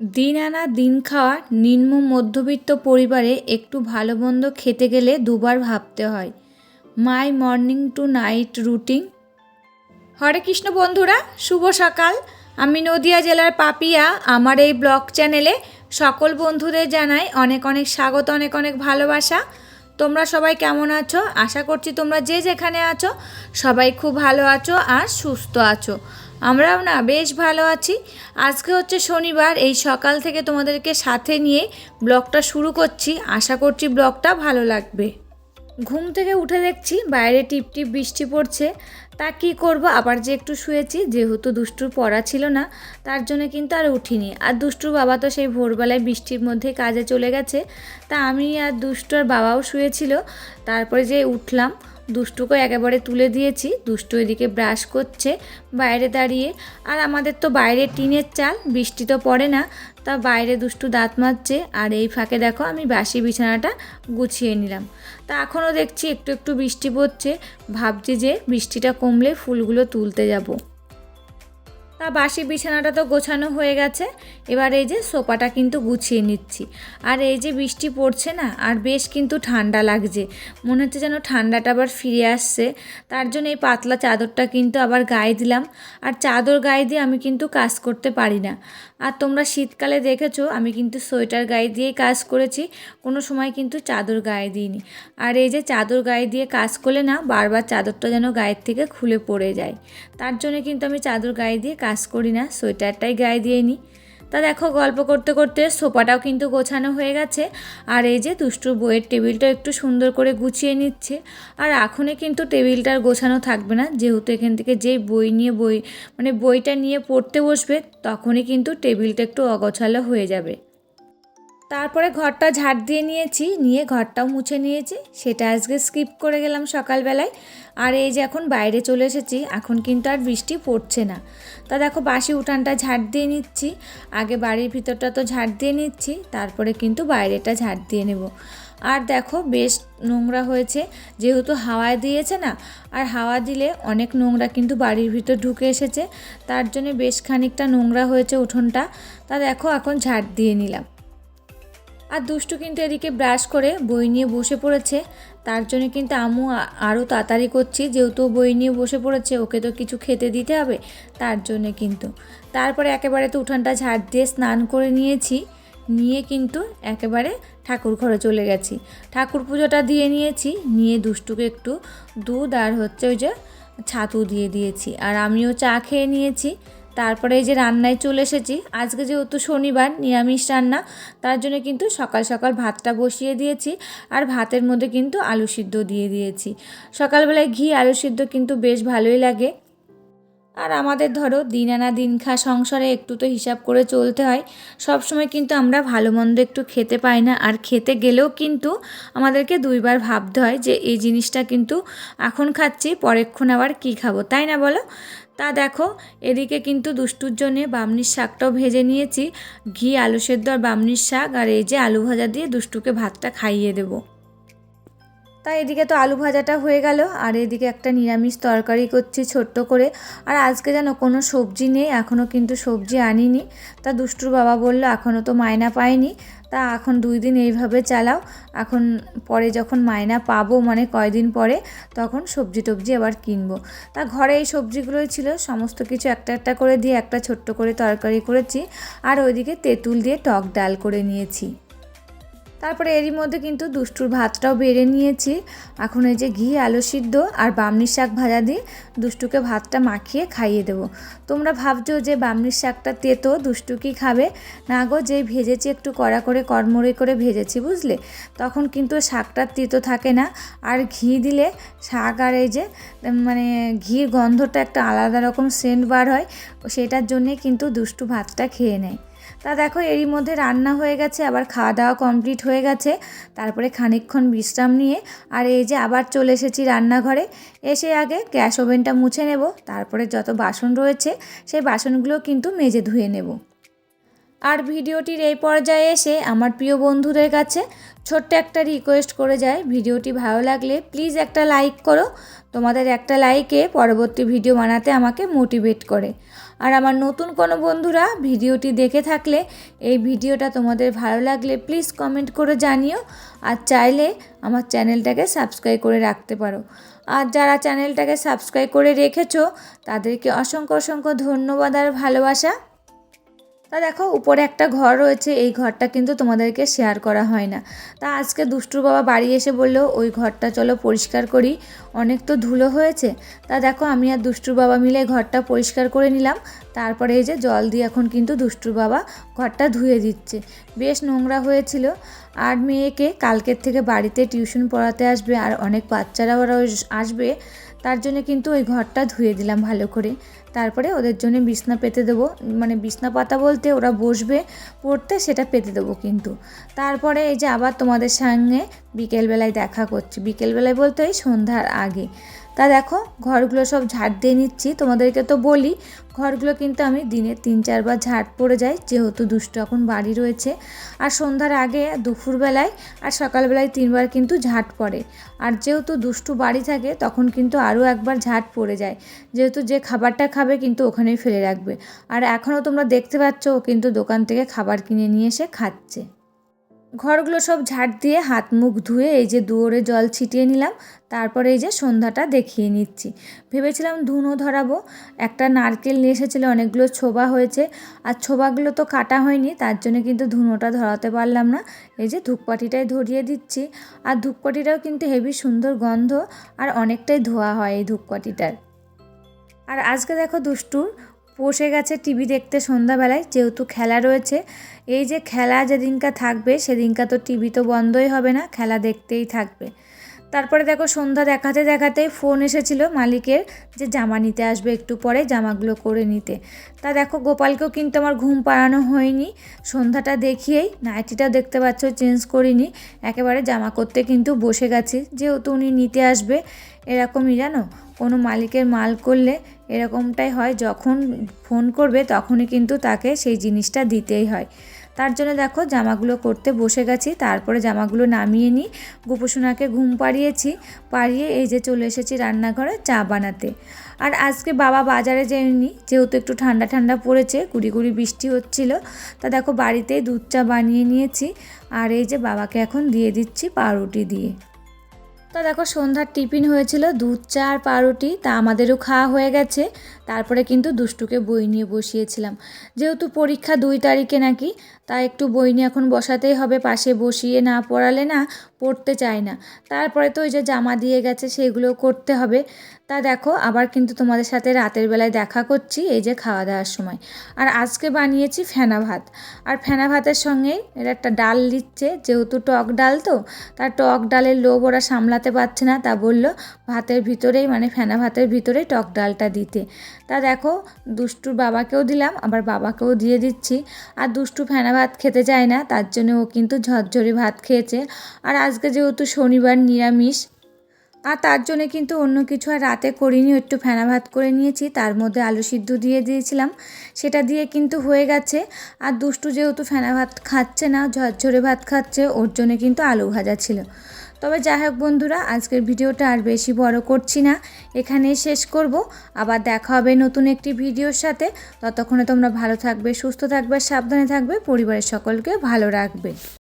দিন আনা দিন খাওয়া নিম্ন মধ্যবিত্ত পরিবারে একটু ভালো মন্দ খেতে গেলে দুবার ভাবতে হয়। My morning to night routine. Hare Krishna বন্ধুরা, শুভ সকাল। আমি নদিয়া জেলার পাপিয়া। আমার এই ব্লগ চ্যানেলে সকল বন্ধুদের জানাই অনেক অনেক স্বাগত, অনেক অনেক ভালোবাসা। তোমরা সবাই কেমন আছো? আশা করছি তোমরা যে যেখানে আছো, সবাই খুব ভালো আছো আর সুস্থ আছো। আমরাও না বেশ ভালো আছি। আজকে হচ্ছে শনিবার, এই সকাল থেকে তোমাদেরকে সাথে নিয়ে ব্লগটা শুরু করছি। আশা করছি ব্লগটা ভালো লাগবে। ঘুম থেকে উঠে দেখছি বাইরে টিপ টিপ বৃষ্টি পড়ছে। তা কি করব? আবার যে একটু শুয়েছি, যেহেতু দুষ্টুর পড়া ছিল না, তার জন্য কিন্তু আর উঠিনি। আর দুষ্টুর বাবা তো সেই ভোরবেলায় বৃষ্টির মধ্যে কাজে চলে গেছে। তা আমি আর দুষ্টুর বাবাও শুয়েছিল। তারপরে যে উঠলাম দুষ্টুকে একেবারে তুলে দিয়েছি। দুষ্টু এদিকে ব্রাশ করছে বাইরে দাঁড়িয়ে। আর আমাদের তো বাইরে টিনের চাল, বৃষ্টি তো পড়ে না। তা বাইরে দুষ্টু দাঁত মাজছে, আর এই ফাঁকে দেখো আমি বাসি বিছানাটা গুছিয়ে নিলাম। তা এখনও দেখছি একটু একটু বৃষ্টি পড়ছে, ভাবছি যে বৃষ্টিটা কমলে ফুলগুলো তুলতে যাব। তা বাসি বিছানাটা তো গোছানো হয়ে গেছে। এবার এই যে সোফাটা কিন্তু গুছিয়ে নিচ্ছি। আর এই যে বৃষ্টি পড়ছে না, আর বেশ কিন্তু ঠান্ডা লাগছে। মনে হচ্ছে যেন ঠান্ডাটা আবার ফিরে আসছে। তার জন্য এই পাতলা চাদরটা কিন্তু আবার গায়ে দিলাম। আর চাদর গায়ে দিয়ে আমি কিন্তু কাজ করতে পারি না। আর তোমরা শীতকালে দেখেছ, আমি কিন্তু সোয়েটার গায়ে দিয়েই কাজ করেছি। কোনো সময় কিন্তু চাদর গায়ে দিইনি। আর এই যে চাদর গায়ে দিয়ে কাজ করলে না, বারবার চাদরটা যেন গায়ের থেকে খুলে পড়ে যায়। তার জন্য কিন্তু আমি চাদর গায়ে দিয়ে কাজ করি না, সোয়েটারটাই গায়ে দিয়ে নিই। তা দেখো, গল্প করতে করতে সোফাটাও কিন্তু গোছানো হয়ে গেছে। আর এই যে দুষ্টু বইয়ের টেবিলটা একটু সুন্দর করে গুছিয়ে নিচ্ছে। আর এখনই কিন্তু টেবিলটার গোছানো থাকবে না। যেহেতু এখান থেকে যেই বই নিয়ে বই মানে বইটা নিয়ে পড়তে বসবে, তখনই কিন্তু টেবিলটা একটু অগোছালো হয়ে যাবে। তারপরে ঘরটা ঝাড় দিয়ে নিয়েছি, নিয়ে ঘরটাও মুছে নিয়েছি। সেটা আজকে স্কিপ করে গেলাম সকালবেলায়। আর এই যে এখন বাইরে চলে এসেছি, এখন কিন্তু আর বৃষ্টি পড়ছে না। তা দেখো বাসি উঠানটা ঝাড় দিয়ে নিচ্ছি, আগে বাড়ির ভিতরটা তো ঝাড় দিয়ে নিচ্ছি, তারপরে কিন্তু বাইরেটা ঝাড় দিয়ে নেব। আর দেখো বেশ নোংরা হয়েছে, যেহেতু হাওয়ায় দিয়েছে না, আর হাওয়া দিলে অনেক নোংরা কিন্তু বাড়ির ভিতর ঢুকে এসেছে। তার জন্য বেশ খানিকটা নোংরা হয়েছে উঠোনটা। তা দেখো এখন ঝাড় দিয়ে নিলাম। আর দুষ্টু কিন্তু এদিকে ব্রাশ করে বই নিয়ে বসে পড়েছে। তার জন্য কিন্তু আমু আরও তাড়াতাড়ি করছি, যেহেতু বই নিয়ে বসে পড়েছে, ওকে তো কিছু খেতে দিতে হবে, তার জন্যে কিন্তু। তারপরে একেবারে তো উঠানটা ঝাড় দিয়ে স্নান করে নিয়েছি, নিয়ে কিন্তু একেবারে ঠাকুর ঘরে চলে গেছি। ঠাকুর পুজোটা দিয়ে নিয়েছি, নিয়ে দুষ্টুকে একটু দুধ আর হচ্ছে ওই যে ছাতু দিয়ে দিয়েছি। আর আমিও চা খেয়ে নিয়েছি তারপরে এই যে রান্নায় চলে এসেছি। আজকে যেহেতু শনিবার, নিরামিষ রান্না, তার জন্য কিন্তু সকাল সকাল ভাতটা বসিয়ে দিয়েছি আর ভাতের মধ্যে কিন্তু আলু সিদ্ধ দিয়ে দিয়েছি। সকালবেলায় ঘি, আলু সিদ্ধ কিন্তু বেশ ভালোই লাগে। আর আমাদের ধরো দিন আনা দিন খা সংসারে একটু তো হিসাব করে চলতে হয়। সব সময় কিন্তু আমরা ভালো মন্দ একটু খেতে পাই না। আর খেতে গেলেও কিন্তু আমাদেরকে দুইবার ভাবতে হয় যে এই জিনিসটা কিন্তু এখন খাচ্ছি পরেক্ষণ আবার কী খাব, তাই না বলো? দেখো, এদিকে কিন্তু দুষ্টুর জন্যে বামনির শাকটাও ভেজে নিয়েছি। ঘি, আলু সেদ্ধ আর বামনির শাক আর এই যে আলু ভাজা দিয়ে দুষ্টুকে ভাতটা খাইয়ে দেবো। তাই এদিকে তো আলু ভাজাটা হয়ে গেল, আর এদিকে একটা নিরামিষ তরকারি করছি ছোট্ট করে। আর আজকে যেন কোনো সবজি নেই এখনও কিন্তু সবজি আনিনি। তা দুষ্টুর বাবা বলল এখনও তো মায়না পায়নি। তা এখন দুই দিন এইভাবে চালাও। এখন পরে যখন মায়না পাবো মানে কয়দিন পরে, তখন সবজি টবজি আবার কিনবো। তা ঘরে এই সবজিগুলোই ছিল, সমস্ত কিছু একটা একটা করে দিয়ে একটা ছোট্ট করে তরকারি করেছি। আর ওইদিকে তেঁতুল দিয়ে টক ডাল করে নিয়েছি। তারপরে এরই মধ্যে কিন্তু দুষ্টুর ভাতটাও বেড়ে নিয়েছি। এখন এই যে ঘি, আলু সিদ্ধ আর বামনির শাক ভাজা দিয়ে দুষ্টুকে ভাতটা মাখিয়ে খাইয়ে দেবো। তোমরা ভাবছ যে বামনির শাকটা তেতো, দুষ্টু কি খাবে? না গো, যেই ভেজেছি একটু কড়া করে কড়মড়ে করে ভেজেছি, বুঝলে? তখন কিন্তু শাকটা তেতো থাকে না। আর ঘি দিলে শাক আর এই যে মানে ঘির গন্ধটা একটা আলাদা রকম সেন্ট বার হয়। সেটার জন্যে কিন্তু দুষ্টু ভাতটা খেয়ে নেয়। তা দেখো, এরই মধ্যে রান্না হয়ে গেছে, আবার খাওয়া দাওয়া কমপ্লিট হয়ে গেছে। তারপরে খানিকক্ষণ বিশ্রাম নিয়ে, আর এই যে আবার চলে এসেছি রান্নাঘরে। এসে আগে গ্যাস ওভেনটা মুছে নেব, তারপরে যত বাসন রয়েছে, সেই বাসনগুলো কিন্তু মেজে ধুয়ে নেব। আর ভিডিওটির এই পর্যায়ে এসে আমার প্রিয় বন্ধুদের কাছে ছোট্ট একটা রিকোয়েস্ট করে যায় ভিডিওটি ভালো লাগলে প্লিজ একটা লাইক করো। তোমাদের একটা লাইকে পরবর্তী ভিডিও বানাতে আমাকে মোটিভেট করে। আর আমার নতুন কোনো বন্ধুরা ভিডিওটি দেখে থাকলে এই ভিডিওটা তোমাদের ভালো লাগলে প্লিজ কমেন্ট করে জানিও। আর চাইলে আমার চ্যানেলটাকে সাবস্ক্রাইব করে রাখতে পারো। আর যারা চ্যানেলটাকে সাবস্ক্রাইব করে রেখেছো, তাদেরকে অসংখ্য অসংখ্য ধন্যবাদ আর ভালোবাসা। তা দেখো, উপরে একটা ঘর রয়েছে, এই ঘরটা কিন্তু তোমাদেরকে শেয়ার করা হয় না। তা আজকে দুষ্টুর বাবা বাড়ি এসে বলল, ওই ঘরটা চলো পরিষ্কার করি। অনেক তো ধুলো হয়েছে। তা দেখো, আমি আর দুষ্টুর বাবা মিলে ঘরটা পরিষ্কার করে নিলাম। তারপরে এই যে জল দিয়ে এখন কিন্তু দুষ্টুর বাবা ঘরটা ধুয়ে দিচ্ছে। বেশ নোংরা হয়েছিল। আর মেয়েকে কালকের থেকে বাড়িতে টিউশন পড়াতে আসবে, আর অনেক বাচ্চারাও আসবে। তার জন্য কিন্তু ওই ঘরটা ধুয়ে দিলাম ভালো করে। তারপরে ওদের জন্য বিছনা পেতে দেবো। মানে বিছনা পাতা বলতে ওরা বসবে, পড়তে সেটা পেতে দেবো কিন্তু। তারপরে এই যে আবার তোমাদের সঙ্গে বিকেলবেলায় দেখা করছি। বিকেলবেলায় বলতে এই সন্ধ্যার আগে। তা দেখো, ঘরগুলো সব ঝাড় দিয়ে নিচ্ছি। তোমাদেরকে তো বলি, ঘরগুলো কিন্তু আমি দিনে তিন চারবার ঝাড় পড়ে যাই, যেহেতু দুষ্টু এখন বাড়ি রয়েছে। আর সন্ধ্যার আগে দুপুরবেলায় আর সকালবেলায় তিনবার কিন্তু ঝাঁট পড়ে। আর যেহেতু দুষ্টু বাড়ি থাকে, তখন কিন্তু আরও একবার ঝাঁট পড়ে যায়। যেহেতু যে খাবারটা খাবে কিন্তু ওখানেই ফেলে রাখবে। আর এখনও তোমরা দেখতে পাচ্ছ, ও কিন্তু দোকান থেকে খাবার কিনে নিয়ে এসে খাচ্ছে। ঘরগুলো সব ঝাড় দিয়ে হাত মুখ ধুয়ে এই যে দুয়োরে জল ছিটিয়ে নিলাম, তারপরে এই যে সন্ধ্যাটা দেখিয়ে নিচ্ছি। ভেবেছিলাম ধুনো ধরাবো, একটা নারকেল নিয়ে এসেছিল, অনেকগুলো ছোবা হয়েছে, আর ছোবাগুলো তো কাটা হয়নি, তার জন্য কিন্তু ধুনোটা ধরাতে পারলাম না। এই যে ধূপকাঠিটাই ধরিয়ে দিচ্ছি, আর ধূপকাঠিটাও কিন্তু হেভি সুন্দর গন্ধ, আর অনেকটাই ধোয়া হয় এই ধূপকাঠিটার। আর আজকে দেখো দুষ্টুর বসে গেছে টিভি দেখতে সন্ধ্যাবেলায়, যেহেতু খেলা রয়েছে। এই যে খেলা যেদিনকা থাকবে, সেদিনকা তো টিভি তো বন্ধই হবে না, খেলা দেখতেই থাকবে। তারপরে দেখো সন্ধ্যা দেখাতে দেখাতেই ফোন এসেছিল মালিকের যে জামা নিতে আসবে একটু পরে, জামাগুলো করে নিতে। তা দেখো গোপালকেও কিন্তু আমার ঘুম পাড়ানো হয়নি। সন্ধ্যাটা দেখিয়েই নাইটিটাও দেখতে পাচ্ছ, চেঞ্জ করিনি। একেবারে জামা করতে কিন্তু বসে গেছি। যেহেতু উনি নিতে আসবে, এরকমই জানো? কোনো মালিকের মাল করলে এরকমটাই হয়, যখন ফোন করবে তখনই কিন্তু তাকে সেই জিনিসটা দিতেই হয়। তার জন্য দেখো জামাগুলো করতে বসে গেছি, তারপরে জামাগুলো নামিয়ে নিই। গোপসোনাকে ঘুম পাড়িয়েছি, পাড়িয়ে এই যে চলে এসেছি রান্নাঘরে চা বানাতে। আর আজকে বাবা বাজারে যায়নি, যেহেতু একটু ঠান্ডা ঠান্ডা পড়েছে, কুড়ি কুড়ি বৃষ্টি হচ্ছিল, তা দেখো বাড়িতেই দুধ চা বানিয়ে নিয়েছি। আর এই যে বাবাকে এখন দিয়ে দিচ্ছি পাউরুটি দিয়ে। তো দেখো সন্ধ্যার টিফিন হয়েছিল দুধ, চা আর পাউরুটি, তা আমাদেরও খাওয়া হয়ে গেছে। তারপরে কিন্তু দুষ্টুকে বই নিয়ে বসিয়েছিলাম। যেহেতু পরীক্ষা দুই তারিখে নাকি তা একটু বই নিয়ে এখন বসাতেই হবে, পাশে বসিয়ে না পড়ালে না পড়তে চায় না। তারপরে তো ওই যে জামা দিয়ে গেছে সেগুলো করতে হবে। তা দেখো, আবার কিন্তু তোমাদের সাথে রাতের বেলায় দেখা করছি, এই যে খাওয়া দাওয়ার সময়। আর আজকে বানিয়েছি ফেনা ভাত। আর ফেনা ভাতের সঙ্গে এর একটা ডাল দিচ্ছে, যেহেতু টক ডাল তো তার টক ডালের লোভ ওরা সামলাতে পারছে না, তা বলল ভাতের ভিতরেই মানে ফেনা ভাতের ভিতরেই টক ডালটা দিতে। তা দেখো, দুষ্টুর বাবাকেও দিলাম, আবার বাবাকেও দিয়ে দিচ্ছি। আর দুষ্টু ফেনা ভাত খেতে চায় না, তার জন্য ও কিন্তু ঝরঝরি ভাত খেয়েছে। আর আজকে যেহেতু শনিবার নিরামিষ আর তার জন্য কিন্তু অন্য কিছু আর রাতে করিনি, একটু ফেনা ভাত করে নিয়েছি, তার মধ্যে আলু সিদ্ধ দিয়ে দিয়েছিলাম। সেটা দিয়ে কিন্তু হয়ে গেছে। আর দুষ্টু যেহেতু ফেনা ভাত খাচ্ছে না, ঝরঝরে ভাত খাচ্ছে, ওর জন্য কিন্তু আলু ভাজা ছিল। তবে যাই হোক বন্ধুরা, আজকের ভিডিওটা আর বেশি বড় করছি না, এখানেই শেষ করব। আবার দেখা হবে নতুন একটি ভিডিওর সাথে। ততক্ষণে তোমরা ভালো থাকবে, সুস্থ থাকবে, সাবধানে থাকবে, পরিবারের সকলকে ভালো রাখবে।